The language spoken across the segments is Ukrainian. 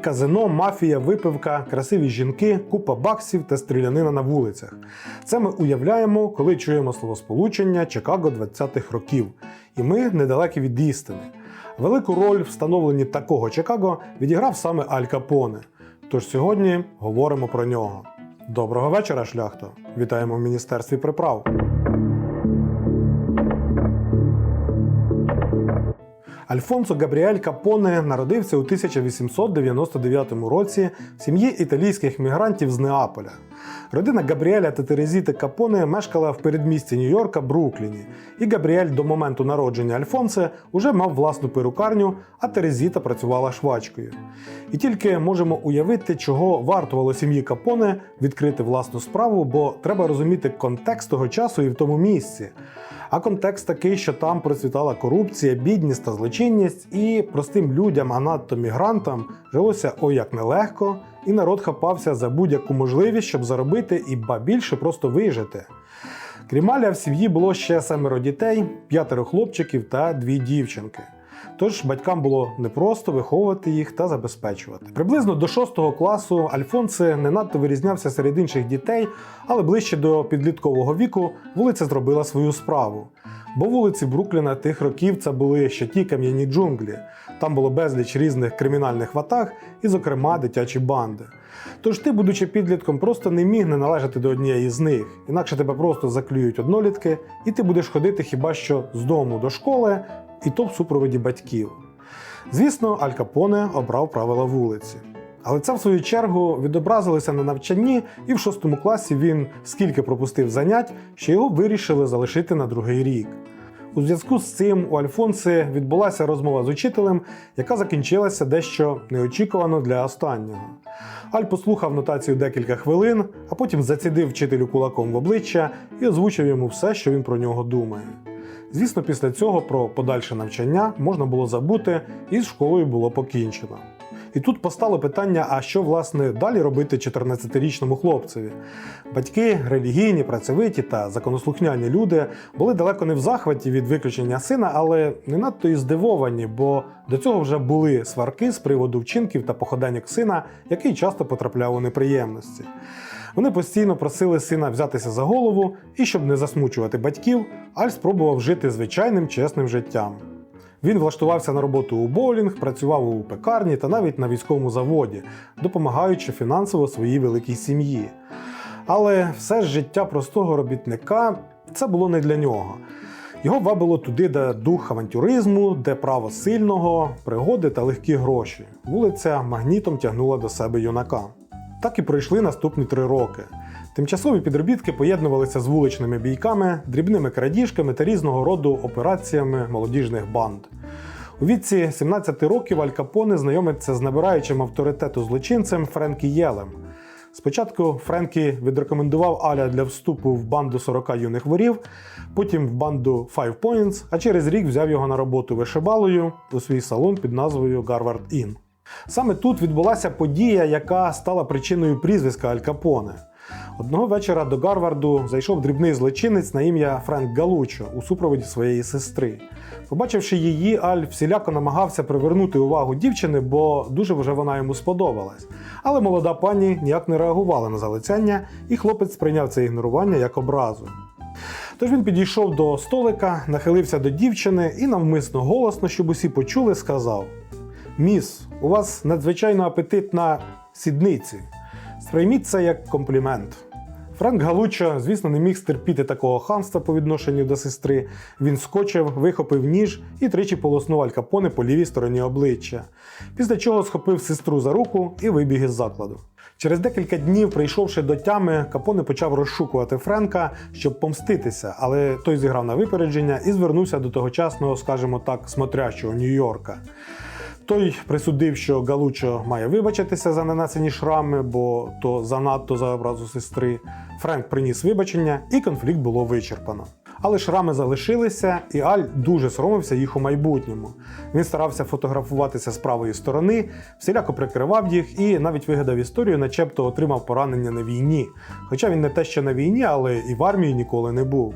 Казино, мафія, випивка, красиві жінки, купа баксів та стрілянина на вулицях. Це ми уявляємо, коли чуємо словосполучення Чикаго 20-х років, і ми недалекі від істини. Велику роль в встановленні такого Чикаго відіграв саме Аль Капоне. Тож сьогодні говоримо про нього. Доброго вечора, шляхто! Вітаємо в міністерстві приправ. Альфонсо Габріель Капоне народився у 1899 році в сім'ї італійських мігрантів з Неаполя. Родина Габріеля та Терезіти Капоне мешкала в передмісті Нью-Йорка Брукліні, і Габріель до моменту народження Альфонсе уже мав власну перукарню, а Терезіта працювала швачкою. І тільки можемо уявити, чого вартувало сім'ї Капоне відкрити власну справу, бо треба розуміти контекст того часу і в тому місці. А контекст такий, що там процвітала корупція, бідність та злочинність, і простим людям, а надто мігрантам, жилося ой як нелегко, і народ хапався за будь-яку можливість, щоб заробити і ба більше просто вижити. Крім Аля, в сім'ї було ще семеро дітей, п'ятеро хлопчиків та дві дівчинки. Тож батькам було непросто виховувати їх та забезпечувати. Приблизно до 6 класу Альфонсе не надто вирізнявся серед інших дітей, але ближче до підліткового віку вулиця зробила свою справу. Бо вулиці Брукліна тих років це були ще ті кам'яні джунглі. Там було безліч різних кримінальних ватаг і, зокрема, дитячі банди. Тож ти, будучи підлітком, просто не міг не належати до однієї з них, інакше тебе просто заклюють однолітки, і ти будеш ходити хіба що з дому до школи, і то в супроводі батьків. Звісно, Аль Капоне обрав правила вулиці. Але це, в свою чергу, відобразилося на навчанні, і в шостому класі він скільки пропустив занять, що його вирішили залишити на другий рік. У зв'язку з цим у Альфонси відбулася розмова з учителем, яка закінчилася дещо неочікувано для останнього. Аль послухав нотацію декілька хвилин, а потім зацідив вчителю кулаком в обличчя і озвучив йому все, що він про нього думає. Звісно, після цього про подальше навчання можна було забути, і з школою було покінчено. І тут постало питання: а що власне далі робити 14-річному хлопцеві? Батьки, релігійні, працьовиті та законослухняні люди були далеко не в захваті від виключення сина, але не надто і здивовані, бо до цього вже були сварки з приводу вчинків та походеньок сина, який часто потрапляв у неприємності. Вони постійно просили сина взятися за голову, і щоб не засмучувати батьків, Аль спробував жити звичайним чесним життям. Він влаштувався на роботу у боулінг, працював у пекарні та навіть на військовому заводі, допомагаючи фінансово своїй великій сім'ї. Але все ж життя простого робітника це було не для нього. Його вабило туди, де дух авантюризму, де право сильного, пригоди та легкі гроші. Вулиця магнітом тягнула до себе юнака. Так і пройшли наступні три роки. Тимчасові підробітки поєднувалися з вуличними бійками, дрібними крадіжками та різного роду операціями молодіжних банд. У віці 17 років Аль Капоне знайомиться з набираючим авторитету злочинцем Френкі Єлем. Спочатку Френкі відрекомендував Аля для вступу в банду 40 юних ворів, потім в банду Five Points, а через рік взяв його на роботу вишибалою у свій салон під назвою Гарвард Inn. Саме тут відбулася подія, яка стала причиною прізвиська Аль Капоне. Одного вечора до Гарварду зайшов дрібний злочинець на ім'я Френк Галучо у супроводі своєї сестри. Побачивши її, Аль всіляко намагався привернути увагу дівчини, бо дуже вже вона йому сподобалась. Але молода пані ніяк не реагувала на залицяння, і хлопець сприйняв це ігнорування як образу. Тож він підійшов до столика, нахилився до дівчини і навмисно голосно, щоб усі почули, сказав: Міс, у вас надзвичайно апетитна сідниці. Сприйміть це як комплімент. Франк Галучо, звісно, не міг стерпіти такого хамства по відношенню до сестри. Він скочив, вихопив ніж і тричі полоснув алькапоне по лівій стороні обличчя. Після чого схопив сестру за руку і вибіг із закладу. Через декілька днів, прийшовши до тями, Капоне почав розшукувати Френка, щоб помститися, але той зіграв на випередження і звернувся до тогочасного, скажімо так, смотрящого Нью-Йорка. Той присудив, що Галучо має вибачитися за нанесені шрами, бо то занадто за образу сестри. Френк приніс вибачення, і конфлікт було вичерпано. Але шрами залишилися, і Аль дуже соромився їх у майбутньому. Він старався фотографуватися з правої сторони, всіляко прикривав їх і навіть вигадав історію, начебто отримав поранення на війні. Хоча він не те, що на війні, але і в армії ніколи не був.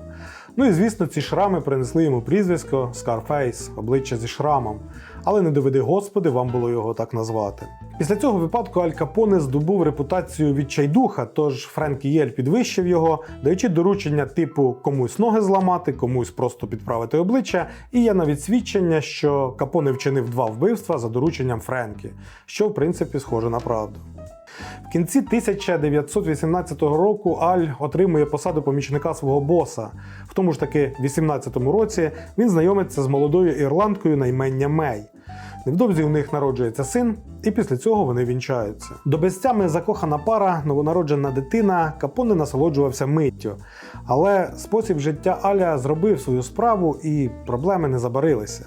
Ну і звісно, ці шрами принесли йому прізвисько Scarface, обличчя зі шрамом. Але не доведи господи, вам було його так назвати. Після цього випадку Аль Капоне здобув репутацію відчайдуха, тож Френкі Єль підвищив його, даючи доручення типу комусь ноги зламати, комусь просто підправити обличчя. І є навіть свідчення, що Капоне вчинив два вбивства за дорученням Френкі, що в принципі схоже на правду. В кінці 1918 року Аль отримує посаду помічника свого боса. В тому ж таки 18-му році він знайомиться з молодою ірландкою на ім'я Мей. Невдовзі у них народжується син, і після цього вони вінчаються. До безтями закохана пара, новонароджена дитина, Капоне насолоджувався миттю. Але спосіб життя Аля зробив свою справу і проблеми не забарилися.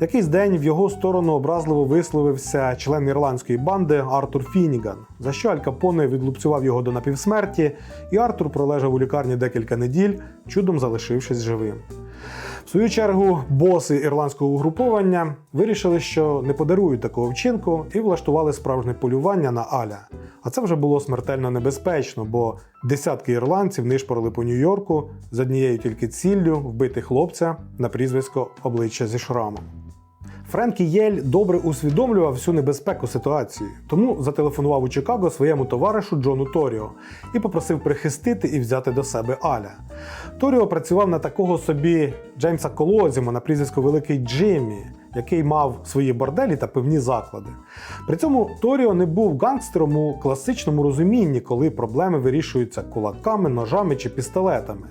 Якийсь день в його сторону образливо висловився член ірландської банди Артур Фініган, за що Аль Капоне відлупцював його до напівсмерті, і Артур пролежав у лікарні декілька неділь, чудом залишившись живим. В свою чергу, боси ірландського угруповання вирішили, що не подарують такого вчинку, і влаштували справжнє полювання на Аля. А це вже було смертельно небезпечно, бо десятки ірландців нишпорили по Нью-Йорку з однією тільки ціллю вбити хлопця на прізвисько обличчя зі шрамом. Френкі Єль добре усвідомлював всю небезпеку ситуації, тому зателефонував у Чикаго своєму товаришу Джону Торіо і попросив прихистити і взяти до себе Аля. Торіо працював на такого собі Джеймса Колозіма на прізвисько Великий Джиммі, який мав свої борделі та певні заклади. При цьому Торіо не був гангстером у класичному розумінні, коли проблеми вирішуються кулаками, ножами чи пістолетами.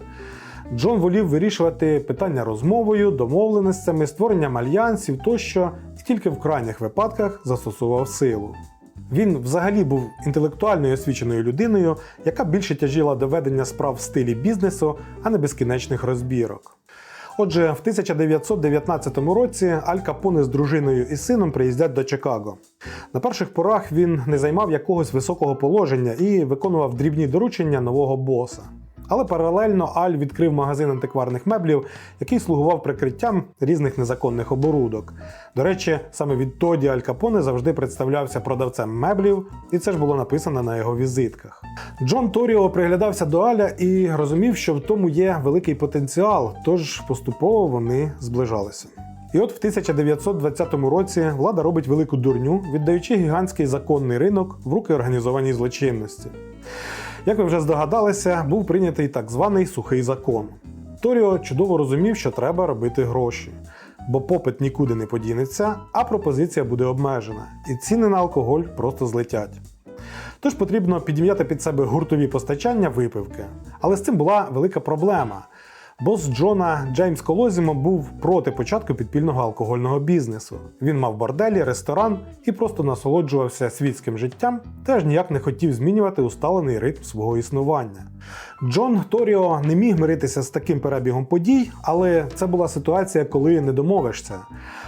Джон волів вирішувати питання розмовою, домовленостями, створенням альянсів тощо, тільки в крайніх випадках застосував силу. Він взагалі був інтелектуально і освіченою людиною, яка більше тяжіла до ведення справ в стилі бізнесу, а не безкінечних розбірок. Отже, в 1919 році Аль Капоне з дружиною і сином приїздять до Чикаго. На перших порах він не займав якогось високого положення і виконував дрібні доручення нового боса. Але паралельно Аль відкрив магазин антикварних меблів, який слугував прикриттям різних незаконних оборудок. До речі, саме відтоді Аль Капоне завжди представлявся продавцем меблів, і це ж було написано на його візитках. Джон Торіо приглядався до Аля і розумів, що в тому є великий потенціал, тож поступово вони зближалися. І от в 1920 році влада робить велику дурню, віддаючи гігантський законний ринок в руки організованій злочинності. Як ви вже здогадалися, був прийнятий так званий сухий закон. Торіо чудово розумів, що треба робити гроші, бо попит нікуди не подінеться, а пропозиція буде обмежена, і ціни на алкоголь просто злетять. Тож потрібно підім'яти під себе гуртові постачання випивки. Але з цим була велика проблема. Бос Джона Джеймс Колозімо був проти початку підпільного алкогольного бізнесу. Він мав борделі, ресторан і просто насолоджувався світським життям, теж ніяк не хотів змінювати усталений ритм свого існування. Джон Торіо не міг миритися з таким перебігом подій, але це була ситуація, коли не домовишся.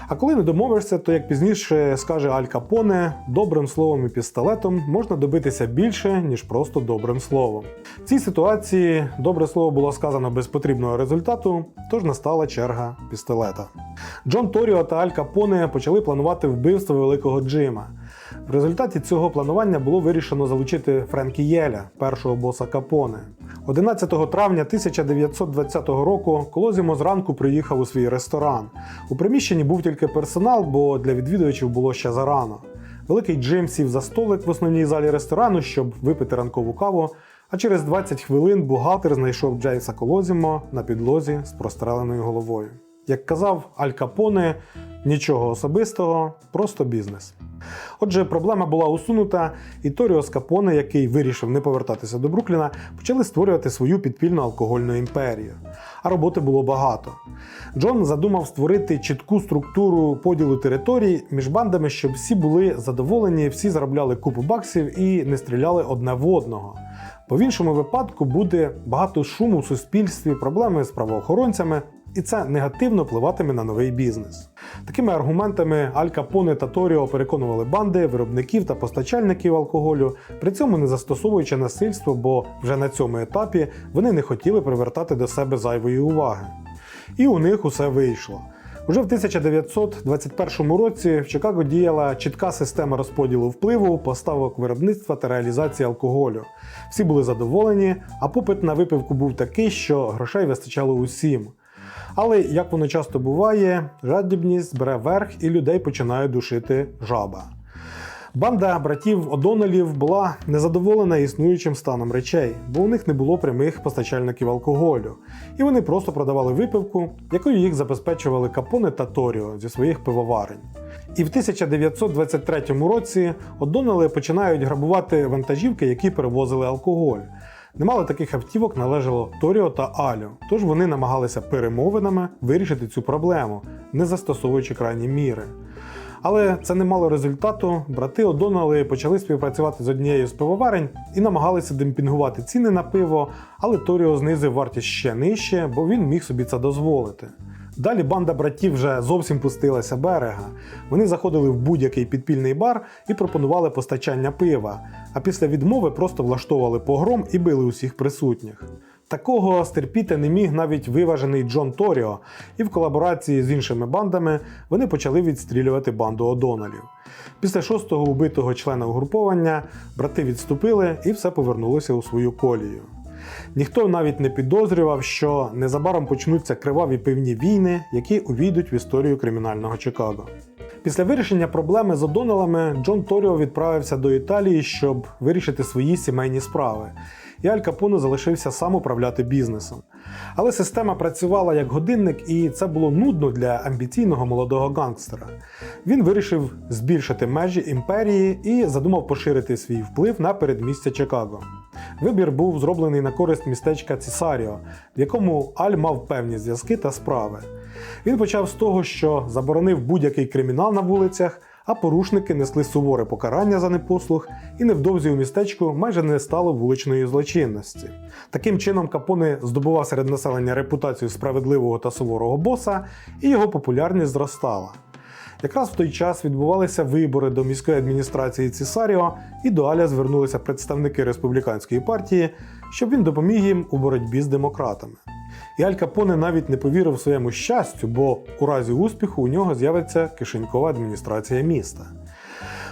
А коли не домовишся, то як пізніше скаже Аль Капоне, добрим словом і пістолетом можна добитися більше, ніж просто добрим словом. В цій ситуації добре слово було сказано без потрібного результату, тож настала черга пістолета. Джон Торіо та Аль Капоне почали планувати вбивство великого Джима. В результаті цього планування було вирішено залучити Френкі Єля, першого боса Капоне. 11 травня 1920 року Колозімо зранку приїхав у свій ресторан. У приміщенні був тільки персонал, бо для відвідувачів було ще зарано. Великий Джим сів за столик в основній залі ресторану, щоб випити ранкову каву. А через 20 хвилин бухгалтер знайшов Джейса Колозімо на підлозі з простреленою головою. Як казав Аль Капоне, нічого особистого, просто бізнес. Отже, проблема була усунута, і Торіо з Капоне, який вирішив не повертатися до Брукліна, почали створювати свою підпільну алкогольну імперію. А роботи було багато. Джон задумав створити чітку структуру поділу територій між бандами, щоб всі були задоволені, всі заробляли купу баксів і не стріляли одне в одного. Бо в іншому випадку буде багато шуму в суспільстві, проблеми з правоохоронцями, і це негативно впливатиме на новий бізнес. Такими аргументами Аль Капоне та Торіо переконували банди, виробників та постачальників алкоголю, при цьому не застосовуючи насильство, бо вже на цьому етапі вони не хотіли привертати до себе зайвої уваги. І у них усе вийшло. Уже в 1921 році в Чикаго діяла чітка система розподілу впливу, поставок виробництва та реалізації алкоголю. Всі були задоволені, а попит на випивку був такий, що грошей вистачало усім. Але як воно часто буває, жадібність бере верх і людей починає душити жаба. Банда братів Одоналів була незадоволена існуючим станом речей, бо у них не було прямих постачальників алкоголю, і вони просто продавали випивку, якою їх забезпечували Капоне та Торіо зі своїх пивоварень. І в 1923 році Одонали починають грабувати вантажівки, які перевозили алкоголь. Немало таких автівок належало Торіо та Алю, тож вони намагалися перемовинами вирішити цю проблему, не застосовуючи крайні міри. Але це не мало результату. Брати Одонали почали співпрацювати з однією з пивоварень і намагалися демпінгувати ціни на пиво, але Торіо знизив вартість ще нижче, бо він міг собі це дозволити. Далі банда братів вже зовсім пустилася берега. Вони заходили в будь-який підпільний бар і пропонували постачання пива, а після відмови просто влаштовували погром і били усіх присутніх. Такого стерпіти не міг навіть виважений Джон Торіо, і в колаборації з іншими бандами вони почали відстрілювати банду Одоналів. Після шостого убитого члена угруповання брати відступили і все повернулося у свою колію. Ніхто навіть не підозрював, що незабаром почнуться криваві пивні війни, які увійдуть в історію кримінального Чикаго. Після вирішення проблеми з Одоналами Джон Торіо відправився до Італії, щоб вирішити свої сімейні справи. І Аль Капоне залишився сам управляти бізнесом. Але система працювала як годинник, і це було нудно для амбіційного молодого гангстера. Він вирішив збільшити межі імперії і задумав поширити свій вплив на передмістя Чикаго. Вибір був зроблений на користь містечка Цісаріо, в якому Аль мав певні зв'язки та справи. Він почав з того, що заборонив будь-який кримінал на вулицях, а порушники несли суворе покарання за непослух, і невдовзі у містечку майже не стало вуличної злочинності. Таким чином, Капоне здобував серед населення репутацію справедливого та суворого боса, і його популярність зростала. Якраз в той час відбувалися вибори до міської адміністрації Цісаріо, і до Аля звернулися представники республіканської партії, щоб він допоміг їм у боротьбі з демократами. І Аль Капоне навіть не повірив своєму щастю, бо у разі успіху у нього з'явиться кишенькова адміністрація міста.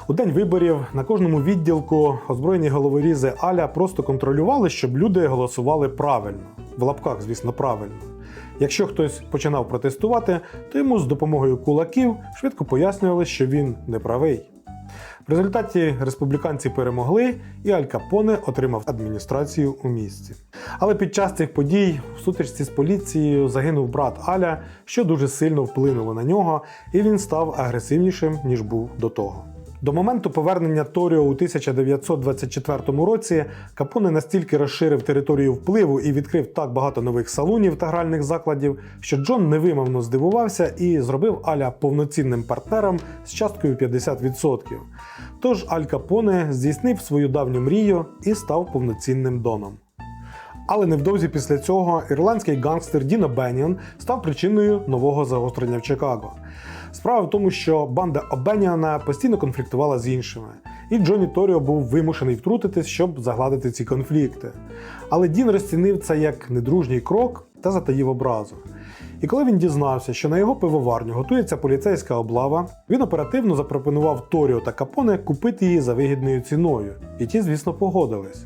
У день виборів на кожному відділку озброєні головорізи Аля просто контролювали, щоб люди голосували правильно, в лапках, звісно, правильно. Якщо хтось починав протестувати, то йому з допомогою кулаків швидко пояснювали, що він не правий. В результаті республіканці перемогли, і Аль Капоне отримав адміністрацію у місті. Але під час цих подій в сутичці з поліцією загинув брат Аля, що дуже сильно вплинуло на нього, і він став агресивнішим, ніж був до того. До моменту повернення Торіо у 1924 році Капоне настільки розширив територію впливу і відкрив так багато нових салонів та гральних закладів, що Джон невимовно здивувався і зробив Аля повноцінним партнером з часткою 50%. Тож Аль Капоне здійснив свою давню мрію і став повноцінним доном. Але невдовзі після цього ірландський гангстер Діно Бенніон став причиною нового загострення в Чикаго. Справа в тому, що банда Обеніана постійно конфліктувала з іншими, і Джонні Торіо був вимушений втрутитись, щоб загладити ці конфлікти. Але Дін розцінив це як недружній крок та затаїв образу. І коли він дізнався, що на його пивоварню готується поліцейська облава, він оперативно запропонував Торіо та Капоне купити її за вигідною ціною, і ті, звісно, погодились.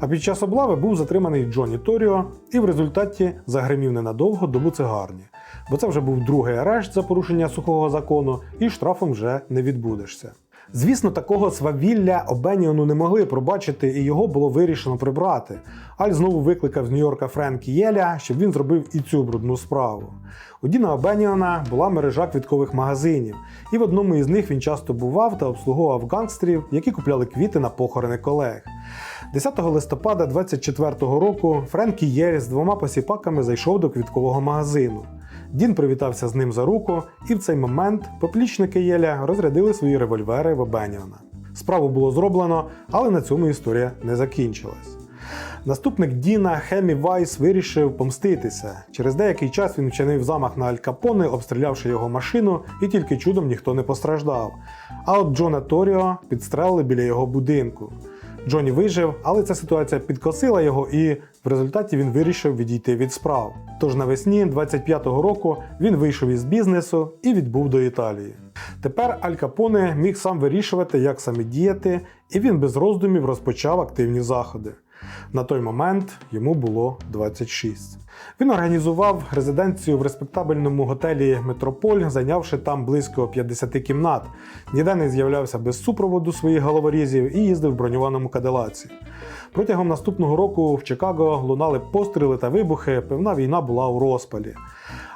А під час облави був затриманий Джонні Торіо і в результаті загримів ненадовго до буцегарні. Бо це вже був другий арешт за порушення сухого закону, і штрафом вже не відбудешся. Звісно, такого свавілля Обеніону не могли пробачити, і його було вирішено прибрати. Аль знову викликав з Нью-Йорка Френкі Єля, щоб він зробив і цю брудну справу. У Діна Обеніона була мережа квіткових магазинів, і в одному із них він часто бував та обслуговував гангстерів, які купляли квіти на похорони колег. 10 листопада 24-го року Френкі Єль з двома посіпаками зайшов до квіткового магазину. Дін привітався з ним за руку, і в цей момент поплічники Єля розрядили свої револьвери в Обеніона. Справу було зроблено, але на цьому історія не закінчилась. Наступник Діна Хемі Вайс вирішив помститися. Через деякий час він вчинив замах на Аль Капоне, обстрілявши його машину, і тільки чудом ніхто не постраждав. А от Джона Торіо підстрелили біля його будинку. Джоні вижив, але ця ситуація підкосила його, і в результаті він вирішив відійти від справ. Тож навесні 25-го року він вийшов із бізнесу і відбув до Італії. Тепер Аль Капоне міг сам вирішувати, як саме діяти, і він без роздумів розпочав активні заходи. На той момент йому було 26. Він організував резиденцію в респектабельному готелі Метрополь, зайнявши там близько 50 кімнат. Ніде не з'являвся без супроводу своїх головорізів і їздив в броньованому кадилаці. Протягом наступного року в Чикаго лунали постріли та вибухи. Певна війна була у розпалі.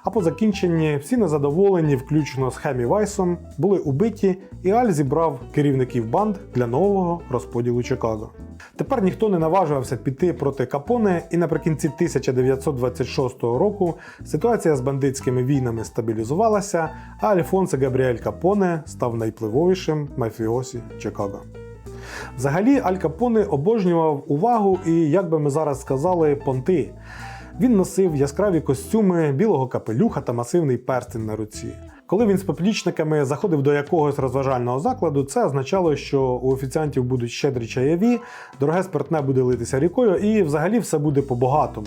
А по закінченні всі незадоволені, включно з Хемі Вайсом, були убиті, і Аль зібрав керівників банд для нового розподілу Чикаго. Тепер ніхто не наважувався піти проти Капоне, і наприкінці 1926 року ситуація з бандитськими війнами стабілізувалася, а Альфонсо Габріель Капоне став найпливовішим мафіосі Чикаго. Взагалі, Аль Капоне обожнював увагу і, як би ми зараз сказали, понти. Він носив яскраві костюми, білого капелюха та масивний перстень на руці. Коли він з поплічниками заходив до якогось розважального закладу, це означало, що у офіціантів будуть щедрі чаєві, дороге спиртне буде литися рікою, і взагалі все буде по-багатому.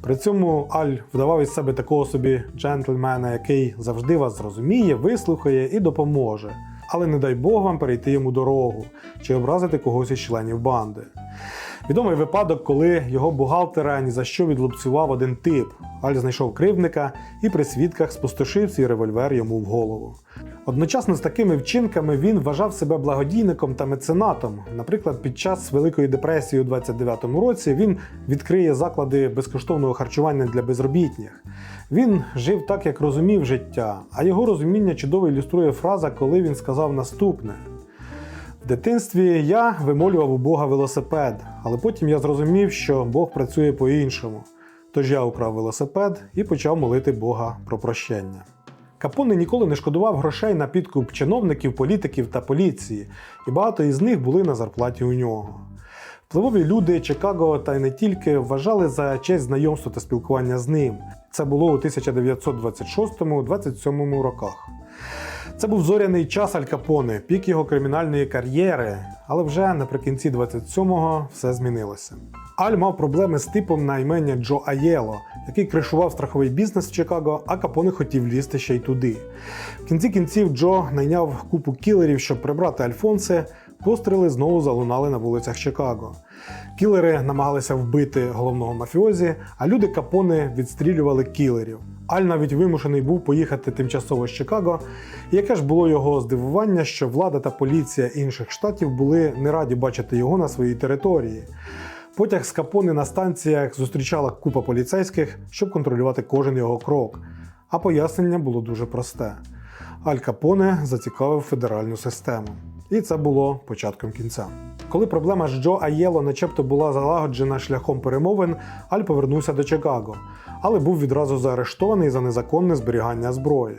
При цьому Аль вдавав із себе такого собі джентльмена, який завжди вас зрозуміє, вислухає і допоможе. Але не дай Бог вам перейти йому дорогу чи образити когось із членів банди. Відомий випадок, коли його бухгалтера ні за що відлупцював один тип. Аль знайшов кривдника і при свідках спустошив свій револьвер йому в голову. Одночасно з такими вчинками він вважав себе благодійником та меценатом. Наприклад, під час Великої депресії у 29-му році він відкриє заклади безкоштовного харчування для безробітних. Він жив так, як розумів життя, а його розуміння чудово ілюструє фраза, коли він сказав наступне. В дитинстві я вимолював у Бога велосипед, але потім я зрозумів, що Бог працює по-іншому. Тож я украв велосипед і почав молити Бога про прощення. Капоне ніколи не шкодував грошей на підкуп чиновників, політиків та поліції, і багато із них були на зарплаті у нього. Впливові люди Чикаго та й не тільки вважали за честь знайомства та спілкування з ним. Це було у 1926-27 роках. Це був зоряний час Аль Капоне, пік його кримінальної кар'єри, але вже наприкінці 27-го все змінилося. Аль мав проблеми з типом на імення Джо Аєло, який кришував страховий бізнес в Чикаго, а Капоне хотів лізти ще й туди. В кінці кінців Джо найняв купу кілерів, щоб прибрати Альфонсе. Постріли знову залунали на вулицях Чикаго. Кілери намагалися вбити головного мафіозі, а люди Капоне відстрілювали кілерів. Аль навіть вимушений був поїхати тимчасово з Чикаго. Яке ж було його здивування, що влада та поліція інших штатів були не раді бачити його на своїй території. Потяг з Капоне на станціях зустрічала купа поліцейських, щоб контролювати кожен його крок. А пояснення було дуже просте: Аль Капоне зацікавив федеральну систему. І це було початком кінця. Коли проблема з Джо Аєло начебто була залагоджена шляхом перемовин, Аль повернувся до Чикаго, але був відразу заарештований за незаконне зберігання зброї.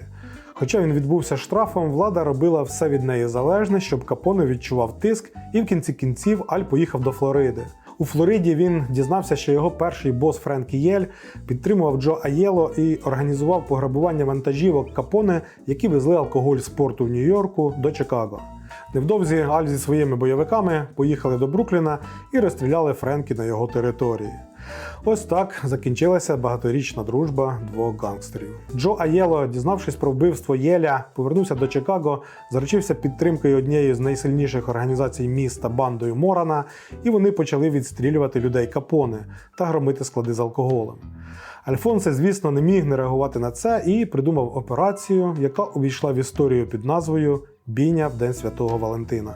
Хоча він відбувся штрафом, влада робила все від неї залежне, щоб Капоне відчував тиск, і в кінці кінців Аль поїхав до Флориди. У Флориді він дізнався, що його перший бос Френкі Єль підтримував Джо Аєло і організував пограбування вантажівок Капоне, які везли алкоголь з порту в Нью-Йорку до Чикаго. Невдовзі Аль зі своїми бойовиками поїхали до Брукліна і розстріляли Френкі на його території. Ось так закінчилася багаторічна дружба двох гангстерів. Джо Аєло, дізнавшись про вбивство Єля, повернувся до Чикаго, заручився підтримкою однієї з найсильніших організацій міста бандою Морана, і вони почали відстрілювати людей Капоне та громити склади з алкоголем. Альфонсе, звісно, не міг не реагувати на це і придумав операцію, яка увійшла в історію під назвою Бійня в День Святого Валентина.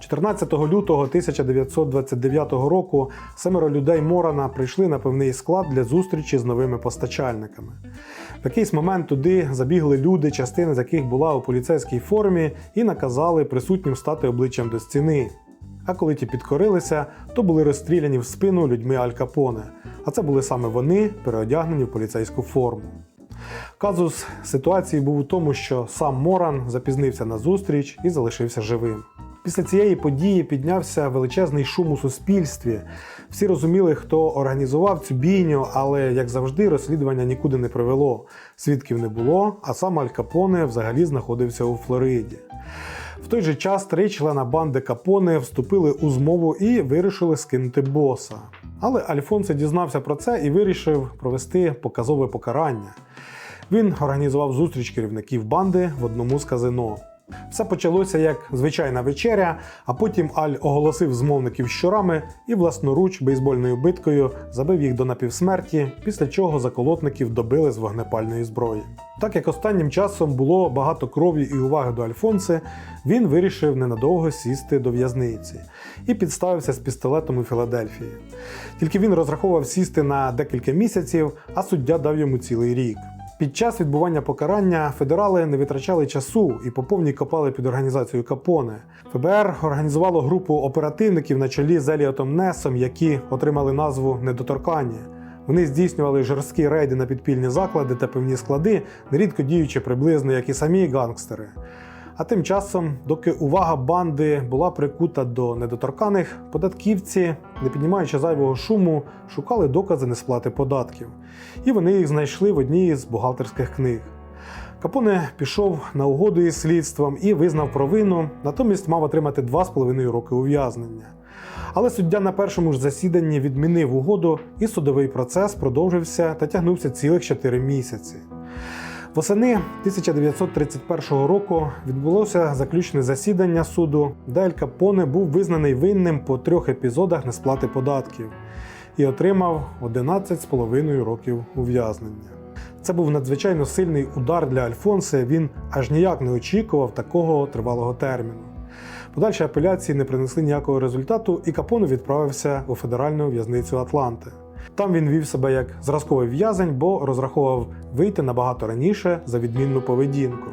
14 лютого 1929 року семеро людей Морана прийшли на певний склад для зустрічі з новими постачальниками. В якийсь момент туди забігли люди, частина з яких була у поліцейській формі, і наказали присутнім стати обличчям до стіни. А коли ті підкорилися, то були розстріляні в спину людьми Аль Капоне. А це були саме вони, переодягнені в поліцейську форму. Казус ситуації був у тому, що сам Моран запізнився на зустріч і залишився живим. Після цієї події піднявся величезний шум у суспільстві. Всі розуміли, хто організував цю бійню, але, як завжди, розслідування нікуди не привело. Свідків не було, а сам Аль Капоне взагалі знаходився у Флориді. В той же час три члена банди Капоне вступили у змову і вирішили скинути боса. Але Альфонсо дізнався про це і вирішив провести показове покарання. Він організував зустріч керівників банди в одному з казино. Все почалося як звичайна вечеря, а потім Аль оголосив змовників щурами і власноруч бейсбольною биткою забив їх до напівсмерті, після чого заколотників добили з вогнепальної зброї. Так як останнім часом було багато крові і уваги до Альфонси, він вирішив ненадовго сісти до в'язниці і підставився з пістолетом у Філадельфії. Тільки він розраховував сісти на декілька місяців, а суддя дав йому цілий рік. Під час відбування покарання федерали не витрачали часу і по повній копали під організацією Капоне. ФБР організувало групу оперативників на чолі з Еліотом Несом, які отримали назву Недоторкання. Вони здійснювали жорсткі рейди на підпільні заклади та певні склади, нерідко діючи приблизно як і самі гангстери. А тим часом, доки увага банди була прикута до недоторканих, податківці, не піднімаючи зайвого шуму, шукали докази несплати податків. І вони їх знайшли в одній з бухгалтерських книг. Капоне пішов на угоду із слідством і визнав провину, натомість мав отримати 2,5 роки ув'язнення. Але суддя на першому ж засіданні відмінив угоду, і судовий процес продовжився та тягнувся цілих 4 місяці. Восени 1931 року відбулося заключне засідання суду, де Ель Капоне був визнаний винним по трьох епізодах несплати податків і отримав 11,5 років ув'язнення. Це був надзвичайно сильний удар для Альфонсе. Він аж ніяк не очікував такого тривалого терміну. Подальші апеляції не принесли ніякого результату, і Капоне відправився у федеральну в'язницю Атланти. Там він вів себе як зразковий в'язень, бо розраховував вийти набагато раніше за відмінну поведінку.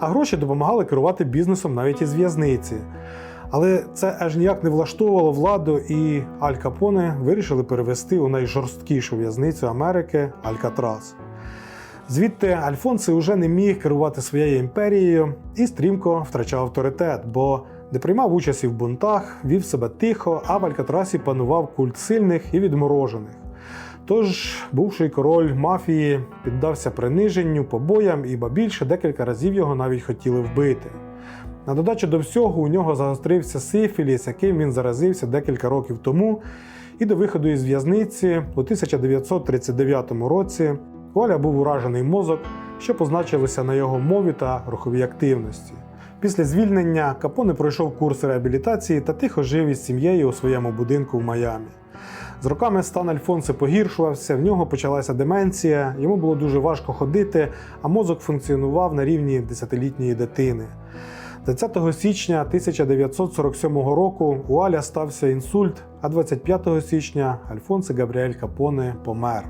А гроші допомагали керувати бізнесом навіть із в'язниці. Але це аж ніяк не влаштовувало владу, і Аль Капоне вирішили перевести у найжорсткішу в'язницю Америки Алькатрас. Звідти Альфонси вже не міг керувати своєю імперією і стрімко втрачав авторитет, бо не приймав участі в бунтах, вів себе тихо, а в Алькатрасі панував культ сильних і відморожених. Тож, бувший король мафії піддався приниженню, побоям і ба більше декілька разів його навіть хотіли вбити. На додачу до всього, у нього загострився сифіліс, яким він заразився декілька років тому, і до виходу із в'язниці у 1939 році у Аля був уражений мозок, що позначилося на його мові та руховій активності. Після звільнення Капоне пройшов курс реабілітації та тихо жив із сім'єю у своєму будинку в Майамі. З роками стан Альфонси погіршувався, в нього почалася деменція, йому було дуже важко ходити, а мозок функціонував на рівні 10-літньої дитини. 20 січня 1947 року у Аля стався інсульт, а 25 січня Альфонсе Габріель Капоне помер.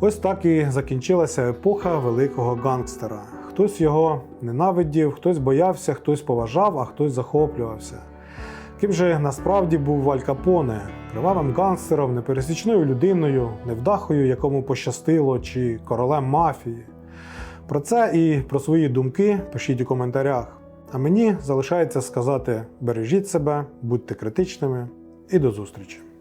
Ось так і закінчилася епоха великого гангстера. Хтось його ненавидів, хтось боявся, хтось поважав, а хтось захоплювався. Ким же насправді був Аль Капоне, кривавим гангстером, непересічною людиною, невдахою, якому пощастило, чи королем мафії. Про це і про свої думки пишіть у коментарях. А мені залишається сказати: бережіть себе, будьте критичними і до зустрічі!